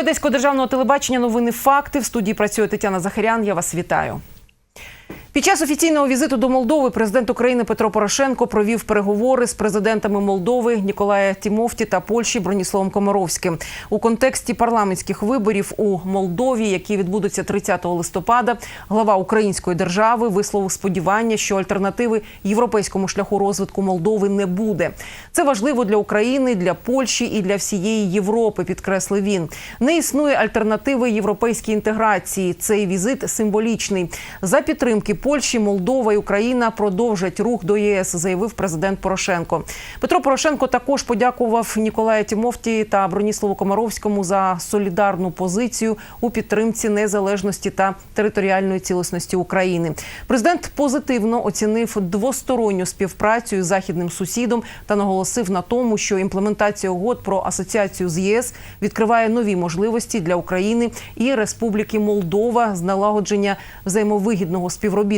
ефірі Одеського державного телебачення новини факти. В студії працює Тетяна Захарян. Я вас вітаю. Під час офіційного візиту до Молдови президент України Петро Порошенко провів переговори з президентами Молдови Ніколая Тімофті та Польщі Броніславом Комаровським у контексті парламентських виборів у Молдові, які відбудуться 30 листопада. Глава української держави висловив сподівання, що альтернативи європейському шляху розвитку Молдови не буде. Це важливо для України, для Польщі і для всієї Європи. Підкреслив він. Не існує альтернативи європейській інтеграції. Цей візит символічний за підтримки Польщі, Молдова і Україна продовжать рух до ЄС, заявив президент Порошенко. Петро Порошенко також подякував Ніколаю Тімофті та Броніславу Комаровському за солідарну позицію у підтримці незалежності та територіальної цілісності України. Президент позитивно оцінив двосторонню співпрацю із західним сусідом та наголосив на тому, що імплементація угод про асоціацію з ЄС відкриває нові можливості для України і Республіки Молдова з налагодження взаємовигідного співробітництва.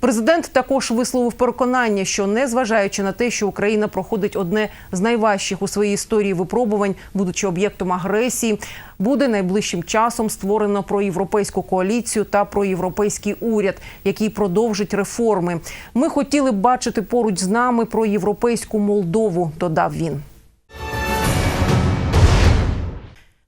Президент також висловив переконання, що незважаючи на те, що Україна проходить одне з найважчих у своїй історії випробувань, будучи об'єктом агресії, буде найближчим часом створено проєвропейську коаліцію та проєвропейський уряд, який продовжить реформи. Ми хотіли б бачити поруч з нами проєвропейську Молдову, додав він.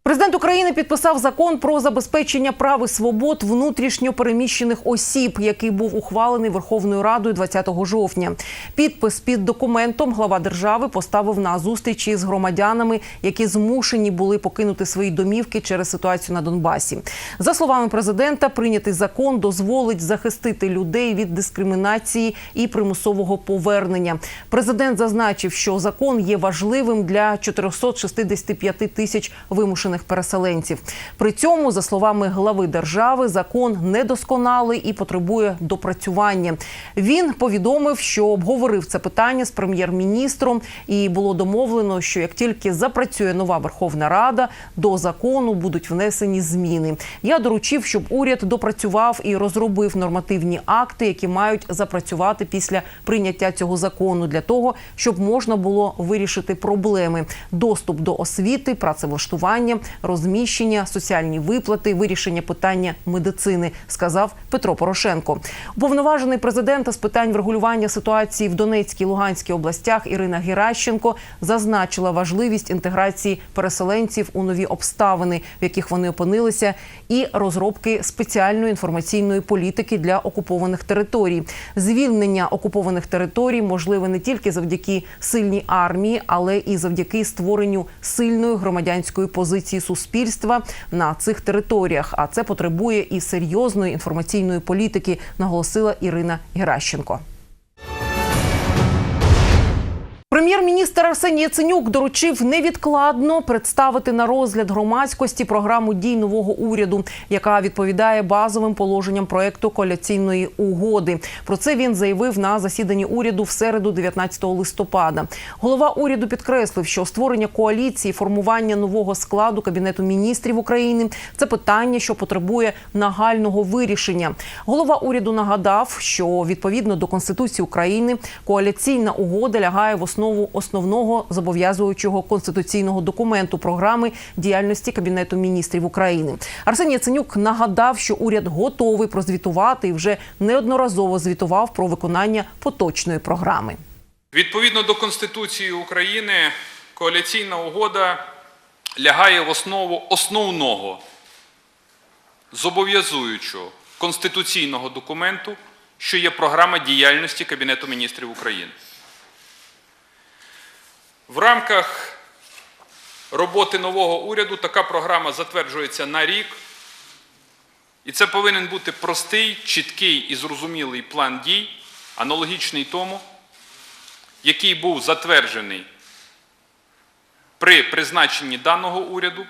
Президент України підписав закон про забезпечення прав і свобод внутрішньо переміщених осіб, який був ухвалений Верховною Радою 20 жовтня. Підпис під документом глава держави поставив на зустрічі з громадянами, які змушені були покинути свої домівки через ситуацію на Донбасі. За словами президента, прийнятий закон дозволить захистити людей від дискримінації і примусового повернення. Президент зазначив, що закон є важливим для 465 тисяч вимушених переселенців. При цьому, за словами глави держави, закон недосконалий і потребує допрацювання. Він повідомив, що обговорив це питання з прем'єр-міністром, і було домовлено, що як тільки запрацює нова Верховна Рада, до закону будуть внесені зміни. Я доручив, щоб уряд допрацював і розробив нормативні акти, які мають запрацювати після прийняття цього закону, для того, щоб можна було вирішити проблеми: доступ до освіти, працевлаштування, розміщення, соціальні виплати, вирішення питання медицини, сказав Петро Порошенко. Уповноважений президента з питань врегулювання ситуації в Донецькій Луганській областях Ірина Геращенко зазначила важливість інтеграції переселенців у нові обставини, в яких вони опинилися, і розробки спеціальної інформаційної політики для окупованих територій. Звільнення окупованих територій можливе не тільки завдяки сильній армії, але і завдяки створенню сильної громадянської позиції суспільства на цих територіях. А це потребує і серйозної інформаційної політики, наголосила Ірина Геращенко. Прем'єр-міністр Арсеній Яценюк доручив невідкладно представити на розгляд громадськості програму дій нового уряду, яка відповідає базовим положенням проекту коаліційної угоди. Про це він заявив на засіданні уряду в середу, 19 листопада. Голова уряду підкреслив, що створення коаліції, формування нового складу кабінету міністрів України це питання, що потребує нагального вирішення. Голова уряду нагадав, що відповідно до конституції України коаліційна угода лягає в основу основного зобов'язуючого конституційного документу програми діяльності кабінету міністрів України. Арсеній Яценюк нагадав, що уряд готовий прозвітувати і вже неодноразово звітував про виконання поточної програми. Відповідно до Конституції України, коаліційна угода лягає в основу основного зобов'язуючого конституційного документу, що є програма діяльності Кабінету міністрів України. В рамках роботи нового уряду така програма затверджується на рік. І це повинен бути простий, чіткий і зрозумілий план дій, аналогічний тому, який був затверджений при призначенні даного уряду,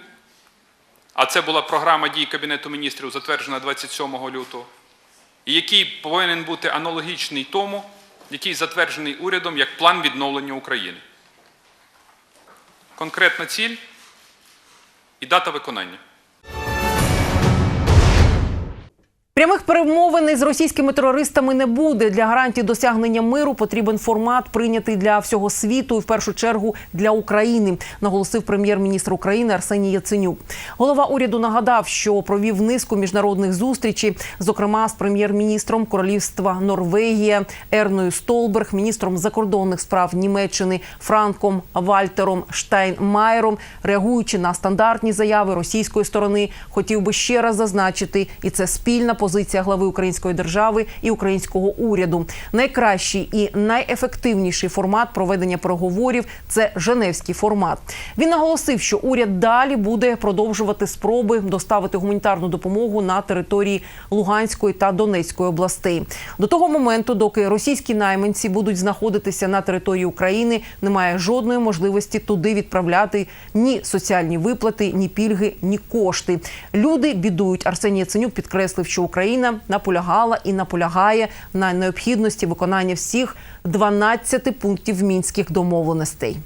а це була програма дій Кабінету міністрів, затверджена 27 лютого, і який повинен бути аналогічний тому, який затверджений урядом як план відновлення України. Конкретна ціль і дата виконання. Прямих перемовин із російськими терористами не буде. Для гарантії досягнення миру потрібен формат, прийнятий для всього світу і в першу чергу для України, наголосив прем'єр-міністр України Арсеній Яценюк. Голова уряду нагадав, що провів низку міжнародних зустрічей, зокрема з прем'єр-міністром Королівства Норвегія Ерною Столберг, міністром закордонних справ Німеччини Франком Вальтером Штайнмаєром. Реагуючи на стандартні заяви російської сторони, хотів би ще раз зазначити, і це спільна позиція глави української держави і українського уряду. Найкращий і найефективніший формат проведення переговорів це Женевський формат. Він наголосив, що уряд далі буде продовжувати спроби доставити гуманітарну допомогу на території Луганської та Донецької областей. До того моменту, доки російські найманці будуть знаходитися на території України, немає жодної можливості туди відправляти ні соціальні виплати, ні пільги, ні кошти. Люди бідують. Арсеній Яценюк підкреслив, що Україна наполягала і наполягає на необхідності виконання всіх 12 пунктів мінських домовленостей.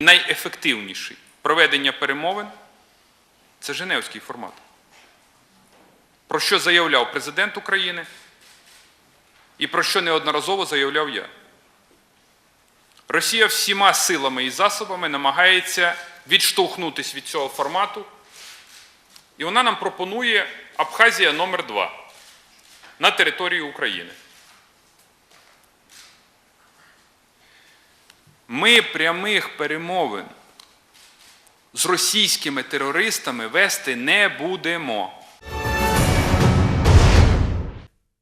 Найефективніший проведення перемовин це Женевський формат. Про що заявляв президент України і про що неодноразово заявляв я. Росія всіма силами і засобами намагається відштовхнутися від цього формату, і вона нам пропонує Абхазія номер 2 на території України. Ми прямих перемовин з російськими терористами вести не будемо.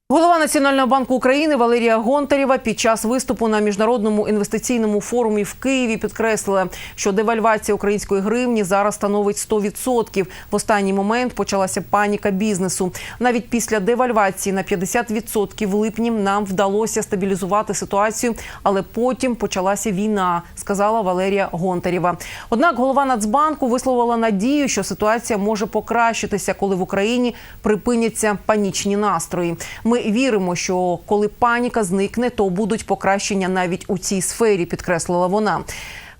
Голова Національного банку України Валерія Гонтарєва під час виступу на міжнародному інвестиційному форумі в Києві підкреслила, що девальвація української гривні зараз становить 100%. В останній момент почалася паніка бізнесу. Навіть після девальвації на 50% в липні нам вдалося стабілізувати ситуацію, але потім почалася війна, сказала Валерія Гонтарєва. Однак голова Нацбанку висловила надію, що ситуація може покращитися, коли в Україні припиняться панічні настрої. Ми віримо, що коли паніка зникне, то будуть покращення навіть у цій сфері, підкреслила вона.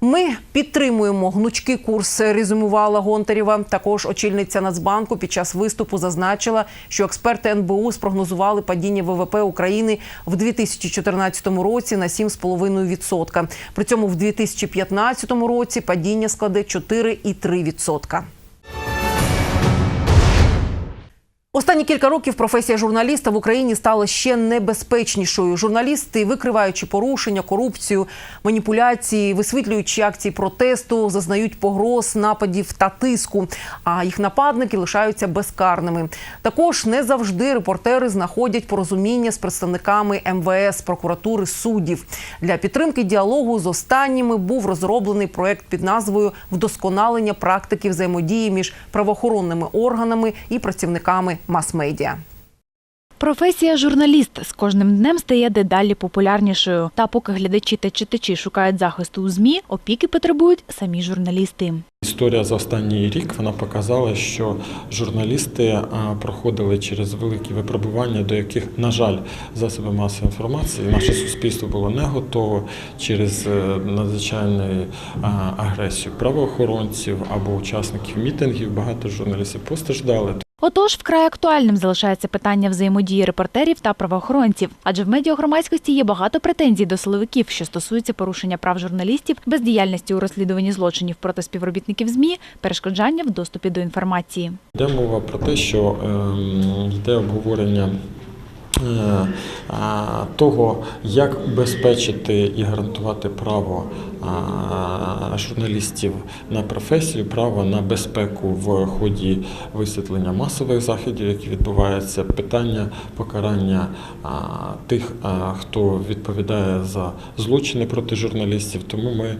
Ми підтримуємо гнучкий курс, резюмувала Гонтарєва. Також очільниця Нацбанку під час виступу зазначила, що експерти НБУ спрогнозували падіння ВВП України в 2014 році на 7,5%. При цьому в 2015 році падіння складе 4,3%. Останні кілька років професія журналіста в Україні стала ще небезпечнішою. Журналісти, викриваючи порушення, корупцію, маніпуляції, висвітлюючи акції протесту, зазнають погроз, нападів та тиску. А їх нападники лишаються безкарними. Також не завжди репортери знаходять порозуміння з представниками МВС, прокуратури, суддів. Для підтримки діалогу з останніми був розроблений проект під назвою Вдосконалення практики взаємодії між правоохоронними органами і працівниками мас-медіа. Професія журналіст з кожним днем стає дедалі популярнішою. Та поки глядачі та читачі шукають захисту у змі, опіки потребують самі журналісти. Історія за останній рік вона показала, що журналісти проходили через великі випробування, до яких, на жаль, засоби масової інформації наше суспільство було не готове через е, надзвичайну агресію правоохоронців або учасників мітингів. Багато журналістів постраждали. Отож, вкрай актуальним залишається питання взаємодії репортерів та правоохоронців, адже в медіагромадськості є багато претензій до силовиків, що стосуються порушення прав журналістів, бездіяльності у розслідуванні злочинів проти співробітників ЗМІ, перешкоджання в доступі до інформації. Йде мова про те, що ем, йде обговорення. Е, Того, як безпечити і гарантувати право журналістів на професію, право на безпеку в ході висвітлення масових заходів, які відбуваються, питання покарання тих, хто відповідає за злочини проти журналістів. Тому ми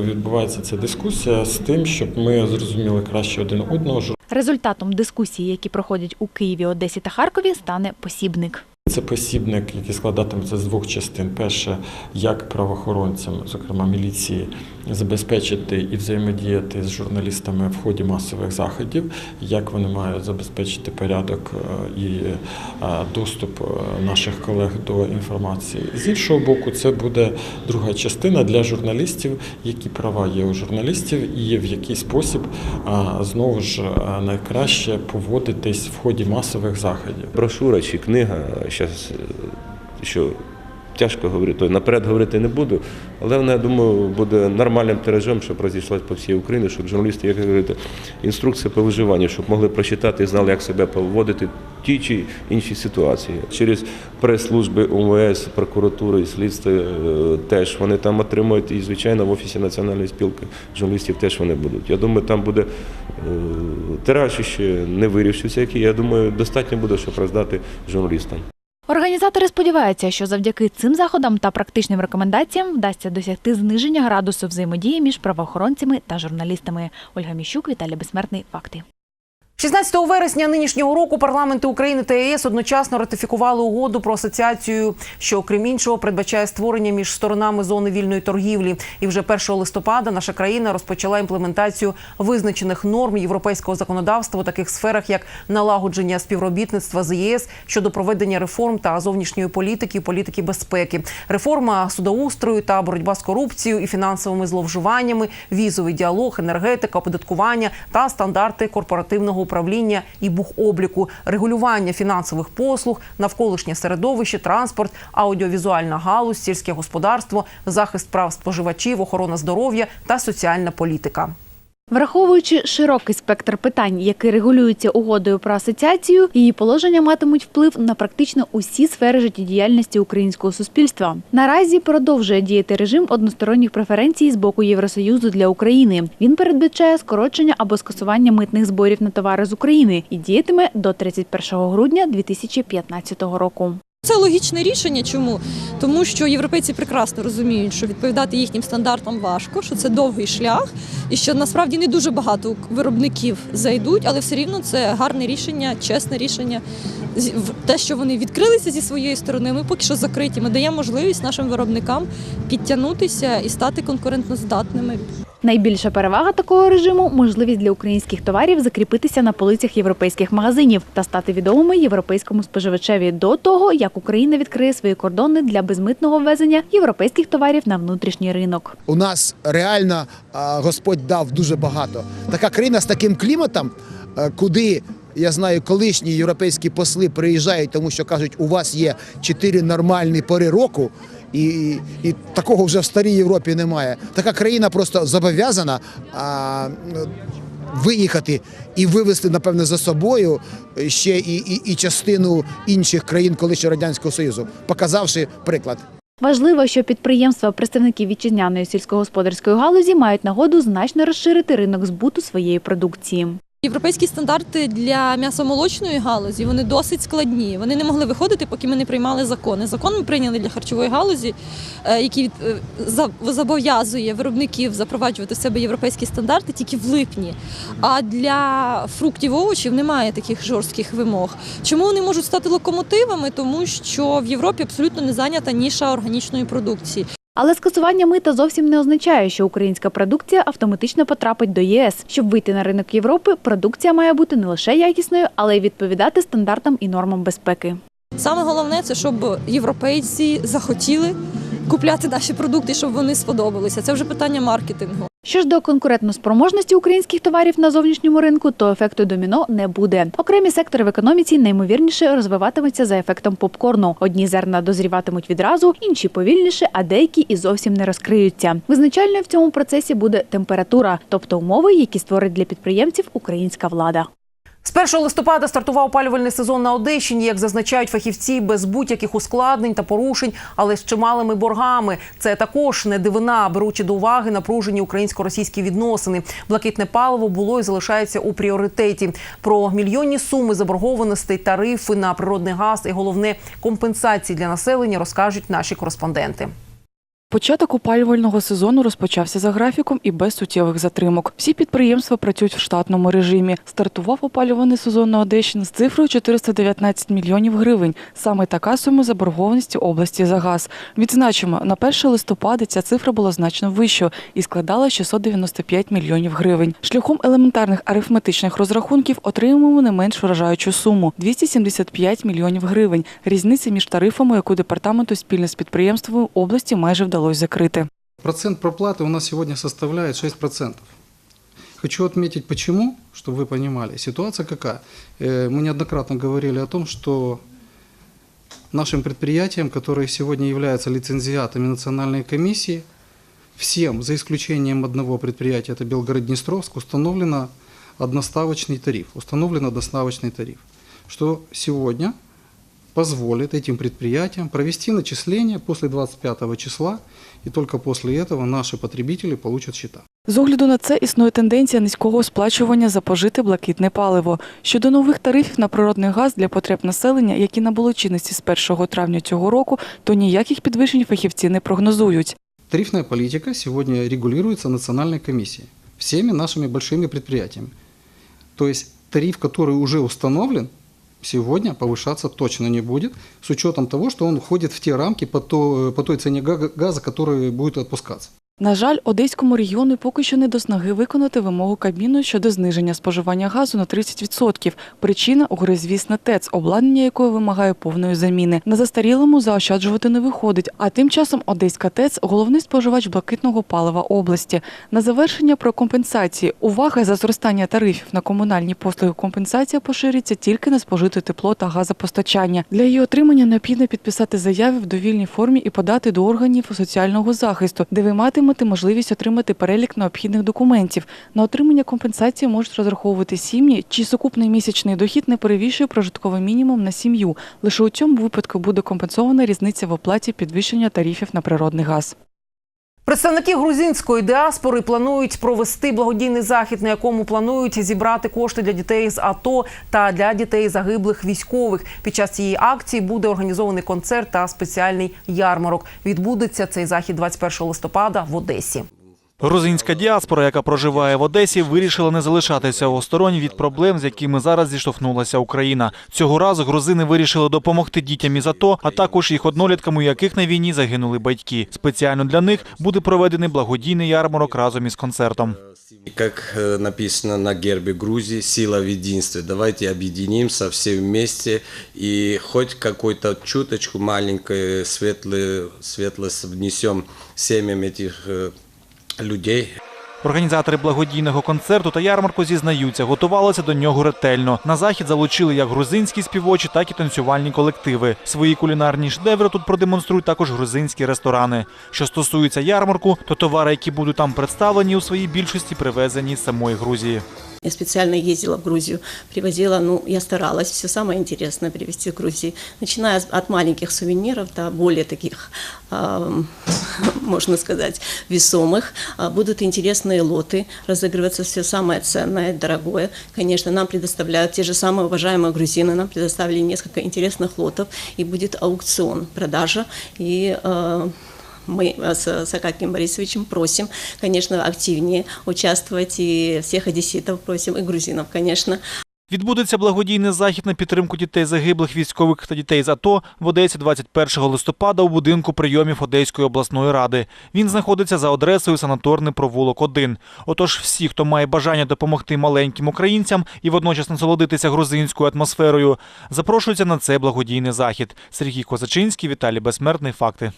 відбувається ця дискусія з тим, щоб ми зрозуміли краще один одного. Результатом дискусії, які проходять у Києві, Одесі та Харкові, стане посібник. Це посібник, який складатиметься з двох частин. Перше, як правоохоронцям, зокрема міліції, забезпечити і взаємодіяти з журналістами в ході масових заходів, як вони мають забезпечити порядок е, і е, доступ е, наших колег до інформації. З іншого боку, це буде друга частина для журналістів, які права є у журналістів, і в який спосіб знову ж найкраще поводитись в ході масових заходів. брошура чи книга, зараз що тяжко говорити, то наперед говорити не буду, але вона, я думаю, буде нормальним тиражем, щоб розійшлась по всій Україні, щоб журналісти, як ви говорите, інструкція по виживанню, щоб могли прочитати і знали, як себе поводити в тій чи іншій ситуації. Через прес-служби УМВС, прокуратури, слідства е, теж вони там отримують, і, звичайно, в Офісі Національної спілки журналістів теж вони будуть. Я думаю, там буде е, тираж ще не вирішився, який, я думаю, достатньо буде, щоб роздати журналістам. Організатори сподіваються, що завдяки цим заходам та практичним рекомендаціям вдасться досягти зниження градусу взаємодії між правоохоронцями та журналістами. Ольга Міщук, Віталій Безсмертний. Факти. 16 вересня нинішнього року парламенти України та ЄС одночасно ратифікували угоду про асоціацію, що окрім іншого передбачає створення між сторонами зони вільної торгівлі. І вже 1 листопада наша країна розпочала імплементацію визначених норм європейського законодавства у таких сферах, як налагодження співробітництва з ЄС щодо проведення реформ та зовнішньої політики, політики безпеки, реформа судоустрою та боротьба з корупцією і фінансовими зловживаннями, візовий діалог, енергетика, оподаткування та стандарти корпоративного управління і бухобліку, регулювання фінансових послуг, навколишнє середовище, транспорт, аудіовізуальна галузь, сільське господарство, захист прав споживачів, охорона здоров'я та соціальна політика. Враховуючи широкий спектр питань, які регулюються угодою про асоціацію, її положення матимуть вплив на практично усі сфери життєдіяльності українського суспільства. Наразі продовжує діяти режим односторонніх преференцій з боку Євросоюзу для України. Він передбачає скорочення або скасування митних зборів на товари з України і діятиме до 31 грудня 2015 року. Це логічне рішення. Чому? Тому що європейці прекрасно розуміють, що відповідати їхнім стандартам важко, що це довгий шлях, і що насправді не дуже багато виробників зайдуть, але все рівно це гарне рішення, чесне рішення. Те, що вони відкрилися зі своєї сторони, ми поки що закриті. Ми даємо можливість нашим виробникам підтягнутися і стати конкурентноздатними. Найбільша перевага такого режиму можливість для українських товарів закріпитися на полицях європейських магазинів та стати відомими європейському споживачеві до того, як Україна відкриє свої кордони для безмитного ввезення європейських товарів на внутрішній ринок. У нас реально Господь дав дуже багато. Така країна з таким кліматом, е, куди я знаю, колишні європейські посли приїжджають, тому що кажуть, у вас є чотири нормальні пори року. І, і, такого вже в старій Європі немає. Така країна просто зобов'язана а, виїхати і вивезти, напевне, за собою ще і, і, і частину інших країн колишнього радянського союзу, показавши приклад. Важливо, що підприємства, представники вітчизняної сільськогосподарської галузі мають нагоду значно розширити ринок збуту своєї продукції. Європейські стандарти для м'ясомолочної галузі вони досить складні. Вони не могли виходити, поки ми не приймали закони. Закон ми прийняли для харчової галузі, е, який е, зобов'язує виробників запроваджувати в себе європейські стандарти тільки в липні. А для фруктів овочів немає таких жорстких вимог. Чому вони можуть стати локомотивами? Тому що в Європі абсолютно не зайнята ніша органічної продукції. Але скасування мита зовсім не означає, що українська продукція автоматично потрапить до ЄС. Щоб вийти на ринок Європи, продукція має бути не лише якісною, але й відповідати стандартам і нормам безпеки. Саме головне це щоб європейці захотіли купляти наші продукти, щоб вони сподобалися. Це вже питання маркетингу. Що ж до конкурентноспроможності українських товарів на зовнішньому ринку, то ефекту доміно не буде. Окремі сектори в економіці наймовірніше розвиватимуться за ефектом попкорну. Одні зерна дозріватимуть відразу, інші повільніше, а деякі і зовсім не розкриються. Визначальною в цьому процесі буде температура, тобто умови, які створить для підприємців українська влада. З 1 листопада стартував опалювальний сезон на Одещині, як зазначають фахівці, без будь-яких ускладнень та порушень, але з чималими боргами. Це також не дивина, беручи до уваги напружені українсько-російські відносини. Блакитне паливо було і залишається у пріоритеті. Про мільйонні суми заборгованостей, тарифи на природний газ і головне компенсації для населення розкажуть наші кореспонденти. Початок опалювального сезону розпочався за графіком і без суттєвих затримок. Всі підприємства працюють в штатному режимі. Стартував опалювальний сезон на Одещині з цифрою 419 мільйонів гривень. Саме така сума заборгованості області за газ. Відзначимо, на 1 листопада ця цифра була значно вищою і складала 695 мільйонів гривень. Шляхом елементарних арифметичних розрахунків отримуємо не менш вражаючу суму 275 мільйонів гривень. Різниця між тарифами, яку департаменту спільно з підприємствами області майже вдалося закрити. Процент проплаты у нас сегодня составляет 6%. Хочу отметить почему, чтобы вы понимали. Ситуация какая? Э, Мы неоднократно говорили о том, что нашим предприятиям, которые сегодня являются лицензиатами национальной комиссии, всем, за исключением одного предприятия, это Белгород-Днестровск, установлено одноставочный тариф. Установлен одноставочный тариф, что сегодня позволит этим предприятиям провести начисления после 25 числа, и только после этого наши потребители получат счета. З огляду на це існує тенденція низького сплачування за пожите блакитне паливо. Щодо нових тарифів на природний газ для потреб населення, які набули чинності з 1 травня цього року, то ніяких підвищень фахівці не прогнозують. Тарифная политика сегодня регулируется национальной комиссией, всеми нашими большими предприятиями. То есть тариф, который уже установлен, сегодня повышаться точно не будет, с учетом того, что он входит в те рамки по, то- по той цене газа, который будет отпускаться. На жаль, Одеському регіону поки що не до снаги виконати вимогу Кабміну щодо зниження споживання газу на 30%. Причина – горизвісна ТЕЦ, обладнання якої вимагає повної заміни. На застарілому заощаджувати не виходить, а тим часом Одеська ТЕЦ – головний споживач блакитного палива області. На завершення про компенсації. Увага за зростання тарифів на комунальні послуги компенсація поширюється тільки на спожите тепло та газопостачання. Для її отримання необхідно підписати заяви в довільній формі і подати до органів соціального захисту, де ви матимете можливість отримати перелік необхідних документів. На отримання компенсації можуть розраховувати сім'ї, чий сукупний місячний дохід не перевищує прожитковий мінімум на сім'ю. Лише у цьому випадку буде компенсована різниця в оплаті підвищення тарифів на природний газ. Представники грузинської діаспори планують провести благодійний захід, на якому планують зібрати кошти для дітей з АТО та для дітей загиблих військових. Під час цієї акції буде організований концерт та спеціальний ярмарок. Відбудеться цей захід 21 листопада в Одесі. Грузинська діаспора, яка проживає в Одесі, вирішила не залишатися осторонь від проблем, з якими зараз зіштовхнулася Україна. Цього разу грузини вирішили допомогти дітям із АТО, а також їх одноліткам, у яких на війні загинули батьки. Спеціально для них буде проведений благодійний ярмарок разом із концертом. Как э, написано на гербе Грузии, сила в единстве. Давайте объединимся все вместе и хоть какой-то чуточку маленькой светлый, светлость внесем семьям этих э, людей. Організатори благодійного концерту та ярмарку зізнаються, готувалися до нього ретельно. На захід залучили як грузинські співочі, так і танцювальні колективи. Свої кулінарні шедеври тут продемонструють також грузинські ресторани. Що стосується ярмарку, то товари, які будуть там представлені, у своїй більшості привезені з самої Грузії. Я специально ездила в Грузию, привозила, ну, я старалась все самое интересное привезти в Грузии, начиная от маленьких сувениров до более таких, ам, можно сказать, весомых. А, Будут интересные лоты, разыгрываться все самое ценное, дорогое. Конечно, нам предоставляют те же самые уважаемые грузины, нам предоставили несколько интересных лотов, и будет аукцион, продажа, и э, мы э, с с Акакием Борисовичем просим, конечно, активнее участвовать, и всех одесситов просим, и грузинов, конечно. Відбудеться благодійний захід на підтримку дітей загиблих військових та дітей з АТО в Одесі 21 листопада у будинку прийомів Одеської обласної ради. Він знаходиться за адресою санаторний провулок 1. Отож, всі, хто має бажання допомогти маленьким українцям і водночас насолодитися грузинською атмосферою, запрошуються на цей благодійний захід. Сергій Козачинський, Віталій Безсмертний. Факти.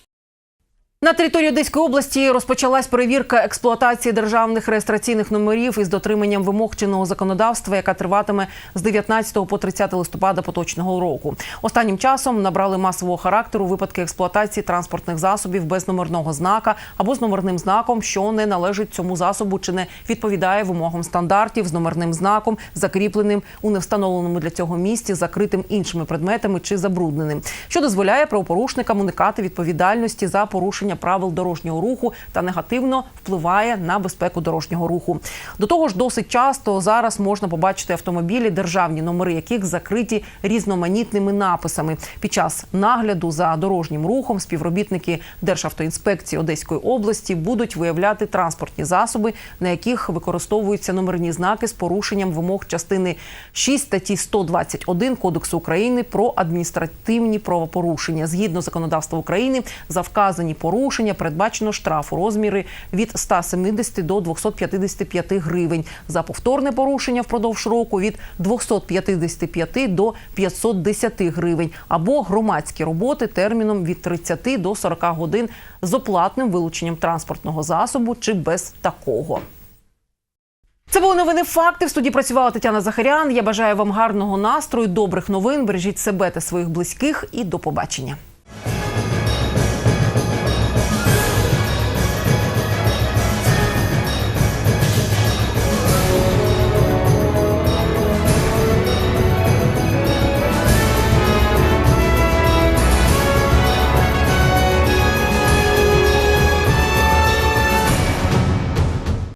На території Одеської області розпочалась перевірка експлуатації державних реєстраційних номерів із дотриманням вимог чинного законодавства, яка триватиме з 19 по 30 листопада поточного року. Останнім часом набрали масового характеру випадки експлуатації транспортних засобів без номерного знака або з номерним знаком, що не належить цьому засобу чи не відповідає вимогам стандартів з номерним знаком, закріпленим у невстановленому для цього місці, закритим іншими предметами чи забрудненим, що дозволяє правопорушникам уникати відповідальності за порушення порушення правил дорожнього руху та негативно впливає на безпеку дорожнього руху. До того ж, досить часто зараз можна побачити автомобілі, державні номери яких закриті різноманітними написами. Під час нагляду за дорожнім рухом співробітники Державтоінспекції Одеської області будуть виявляти транспортні засоби, на яких використовуються номерні знаки з порушенням вимог частини 6 статті 121 Кодексу України про адміністративні правопорушення. Згідно законодавства України, за вказані порушення передбачено штраф у розмірі від 170 до 255 гривень. За повторне порушення впродовж року від 255 до 510 гривень або громадські роботи терміном від 30 до 40 годин з оплатним вилученням транспортного засобу чи без такого. Це були новини факти. В студії працювала Тетяна Захарян. Я бажаю вам гарного настрою, добрих новин. Бережіть себе та своїх близьких і до побачення.